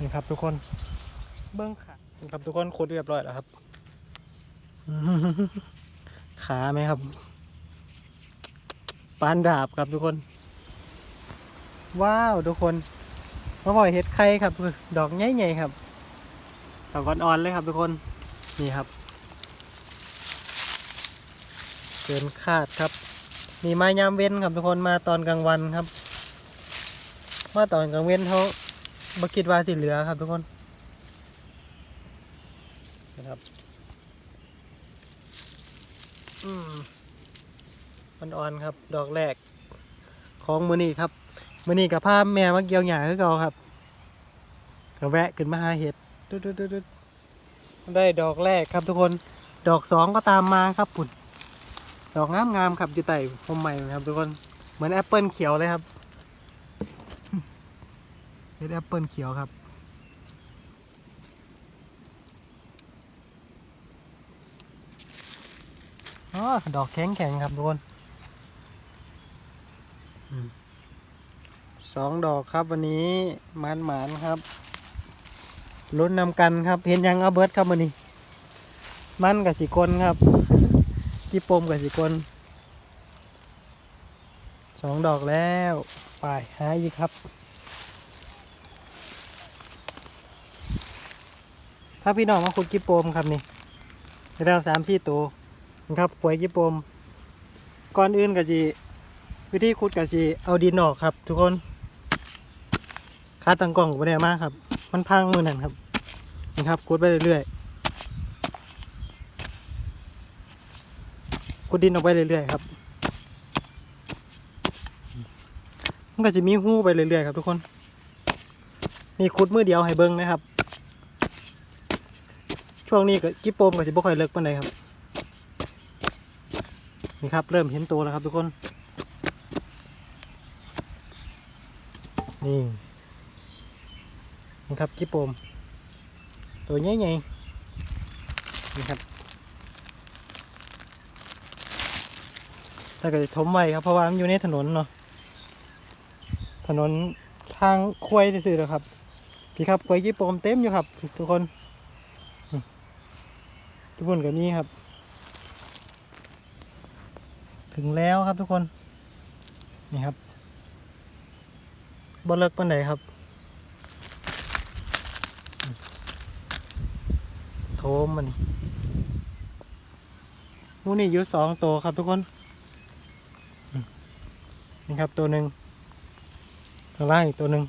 นี่ครับทุกคน เบิ้งขานี่ครับทุกคนขุดเรียบร้อยแล้วครับ ขาไหมครับ ปานดาบครับทุกคน ว้าวทุกคนมาบ่อยเห็ดไข่ครับ ดอกใหญ่ๆครับดอกอ่อนๆเลยครับทุกคน นี่ครับ เกินคาดครับมีมายามเว้นครับทุกคนมาตอนกลางวันครับ มาตอนกลางเว้นเขา บคิดว่าที่เหลือครับทุกคนนะครับอืมันอ่อนครับ ดอกแรก ของมือนี่ครับมือนี่กับผ้าแม่มาเกี่ยวหญ้าคือเก่าครับก็แวะขึ้นมาหาเห็ดดุดดุดดุดได้ดอกแรกครับทุกคน ดอกสองก็ตามมาครับปุ่นดอกงามงามๆครับอยู่ใต้พมใหม่ครับทุกคน เหมือนแอปเปิลเขียวเลยครับ เห็ดแอปเปิลเขียวครับ อ๋อ ดอกแข็งแข็งครับทุกคนสองดอกครับวันนี้หมานหมานครับลุ้นนำกันครับ เห็นยังเอาเบิร์ดครับวันนี้ มันกับสีกลครับจิปมกับสีกลสองดอกแล้ว ไปหาอีกครับ ถ้าพี่น้องมาขุดกิปโปมครับนี่ได้แล้วสามที่ตัวนะครับฝวยกิปโปมก่อนอื่นก็จีวิธีขุดก็จีเอาดินออกครับ ทุกคนคาตังกล่องก็ไม่ได้มากครับ มันพังมือนั่นครับนี่ครับขุดไปเรื่อยๆขุดดินออกไปเรื่อยๆครับมันก็จะมีหู้ไปเรื่อยๆครับทุกคน นี่ขุดมือเดียวให้เบิ้งนะครับ ช่วงนี้ก็กิปโปมก็จะบ่ค่อยเลิกปานใดครับนี่ครับ เริ่มเห็นตัวแล้วครับทุกคน นี่นี่ครับกิปโปม ตัวใหญ่ๆนี่ครับถ้าเกิดถมไว้ครับเพราะว่ามันอยู่ในถนนเนาะถนนทางควายซื่อๆแล้วครับพี่ครับควายกิปโปมเต็มอยู่ครับ ทุกคน ทุกคนกับนี้ครับ ถึงแล้วครับทุกคน นี่ครับบนเลิกปันไหนครับ โทมมันนี่มูนี่อยู่สองตัวครับทุกคน นี่ครับตัวหนึ่งข้างล่างอีกตัวหนึ่ง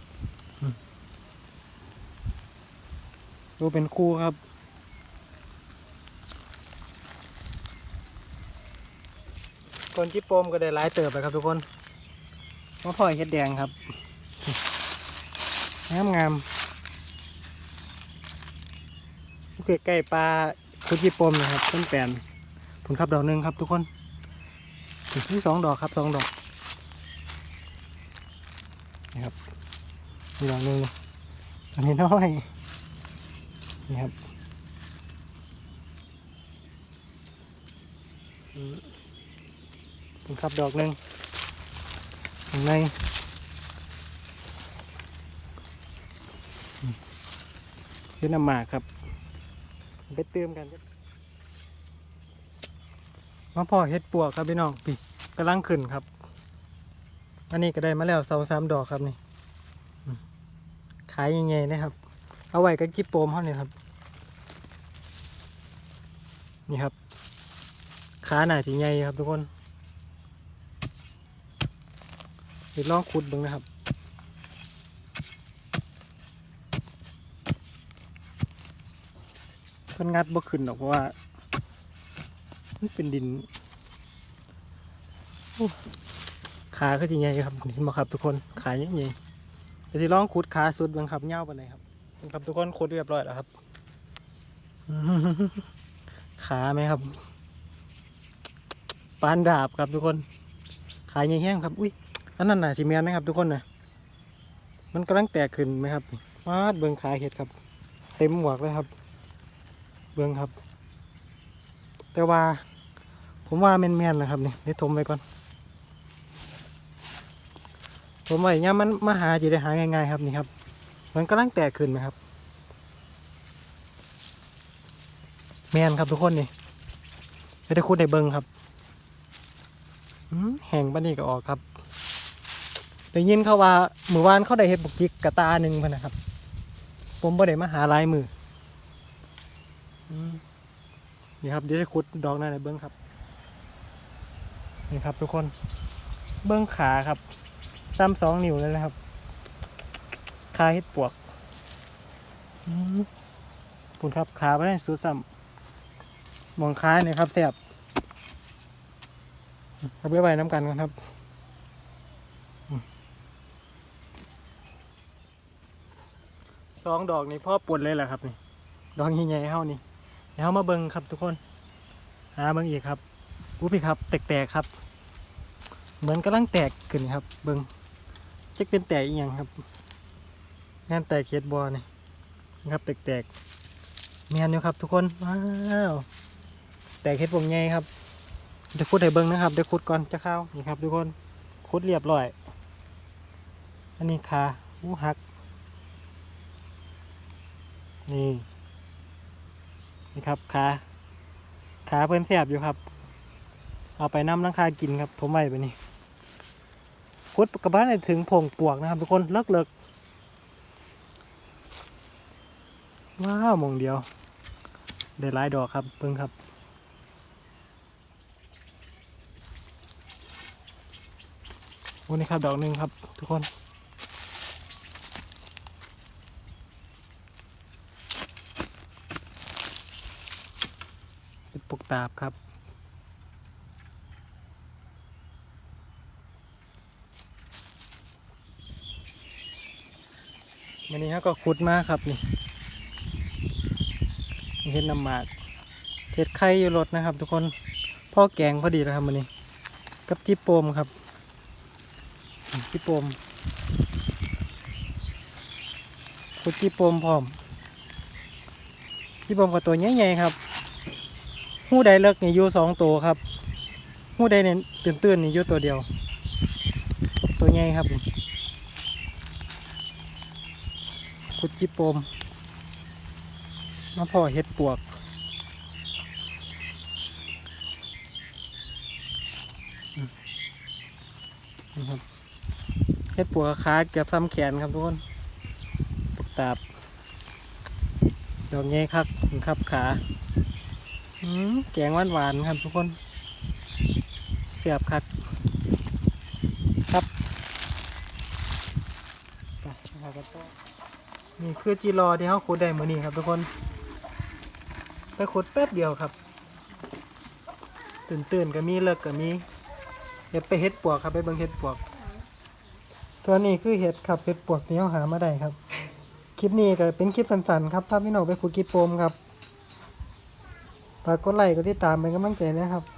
ดูเป็นคู่ครับ คนจิปโปมก็ได้หลายเติบไปครับทุกคนมาพ่อยเฮ็ดแดงครับ งามงามเกใกล้ปลาคุจิปโปมนะครับต้นแปนผลครับดอกหนึ่งครับทุกคนที่สองดอกครับสองดอกนี่ครับมีดอกหนึ่งอันนี้น้อยนี่ครับ อืมผมขับดอกหนึ่งในอืมเป็นน้ำหมากครับ ไปเติมกันจ้ะมาพ่อเฮ็ดปวกครับพี่น้องปีกำลังขึ้นครับ อันนี้ก็ได้มาแล้วเสาสามดอกครับนี่ขายยังไงนะครับ เอาไว้กับกิบโปมเขาเนี่ยครับ นี่ครับขาหนาสีใหญ่ครับทุกคน เดี๋ยวลองขุดบิ่งนะครับเพิ่นงัดบ่ขึ้นหรอกเพราะว่ามันเป็นดินขาก็จริงใหญ่ครับเห็นบ่ครับทุกคนขาใหญ่ใหญ่เดี๋ยวสิลองขุดขาสุดบิ่งครับเงาวปานใดครับบังครับทุกคนขุดเรียบร้อยแล้วครับขาไหมครับปานดาบครับทุกคน ขาใหญ่แห้งครับ อุ้ย อันนั้นน่ะสิเมียนนะครับ ทุกคนนะมันกำลังแตกขึ้นไหมครับวาดเบิงขาเห็ดครับ เต็มหมวกเลยครับ เบิงครับ แต่ว่า ผมว่าแมนๆนะครับนี่ได้ทมไว้ก่อน ผมว่าอย่างเงี้มันมาหาจะได้หาง่ายๆครับนี่ครับ มันกำลังแตกขึ้นไหมครับ แมนครับทุกคนนี่ไม่ได้คุดในเบิงครับแห่งบ้านนี้ก็ออกครับ ได้ยินเขาว่าหมู่บ้านเขาได้เห็ดบุกจิกกระตาหนึ่งพะนะครับ ผมบ่ได้มาหาลายมืออืมนี่ครับเดี๋ยวจะขุดดอกหนั่นในเบิ้งครับ นี่ครับทุกคนเบิ้งขาครับซ้ำสองนิ้วเลยนะครับขาเห็ดปวกอืมปุ่นครับขาไม่ได้สุดซ้ำมองขาเนี่ยครับแสบเอาไปไว้น้ำกันกันครับอืม สองดอกนี่พ่อปวดเลยแหละครับนี่ดอกใหญ่ๆเฮานี่เดี๋ยวเฮามาเบิ่งครับทุกคนหาเบิ่งอีกครับอู้พี่ครับแตกๆครับ เหมือนกำลังแตกขึ้นครับ เบิ่งจะเป็นแตกอีหยังครับงานแตกเฮ็ดบอนี่นะครับแตกๆเมียนอยู่ครับ ทุกคนว้าวแตกเฮ็ดวงใหญ่ครับจะขุดให้เบิ่งนะครับเดี๋ยวขุดก่อนจะเข้านี่ครับ ทุกคนขุดเรียบร้อย อันนี้ขาอู้หัก นี่นี่ครับขาขาเพิ่นแสบอยู่ครับ เอาไปน้ำลังคากินครับถมไว้ไปนี่คุดกระบ้านได้ถึงผงปวกนะครับ ทุกคนเลิกเลิกว้าวมองเดียว ได้หลายดอกครับเพิ่งครับวันนี้ครับดอกหนึ่งครับ ทุกคน เป็นปลูกตาบครับ วันนี้เขาก็ขุดมาครับนี่นเห็ดน้ำหมากเห็ดไข่อยู่รถนะครับ ทุกคนพ่อแกงพอดีแล้วครับวันนี้ กับจิโปมครับจิโปมขุดจิโปมพร้อมจิโปมกับตัวใหญ่ๆครับ หู้ใดเลิกนี่อยู่สองตัวครับหู้ใดเนี่ยตื่นตื่นๆนี่อยู่ตัวเดียว ตัวใหญ่ครับขุดจิปมมาพ่อเห็ดปวกนี่ครับเห็ดปวกขาเกือบซ้ำแขนครับทุกคนปวกตาบดอกใหญ่ครับครับขา แกงหวานหวานๆครับทุกคนเสียบคักครับไปเอากันต่อนี่คือจีรอที่เขาขุดได้มือนี้ครับทุกคนไปขุดแป๊บเดียวครับ ตื่นตื่นๆก็มีเลิกก็มีเดี๋ยวไปเห็ดปวกครับไปเบิ่งเห็ดปวก ตัวนี้คือเห็ดครับเห็ดปวกที่เขาหามาได้ครับ คลิปนี้ก็เป็นคลิปสั้นๆครับถ้าพี่น้องไปขุดกีโปมครับ ฝากกดไลค์กดติดตามเป็นกำลังใจนะครับ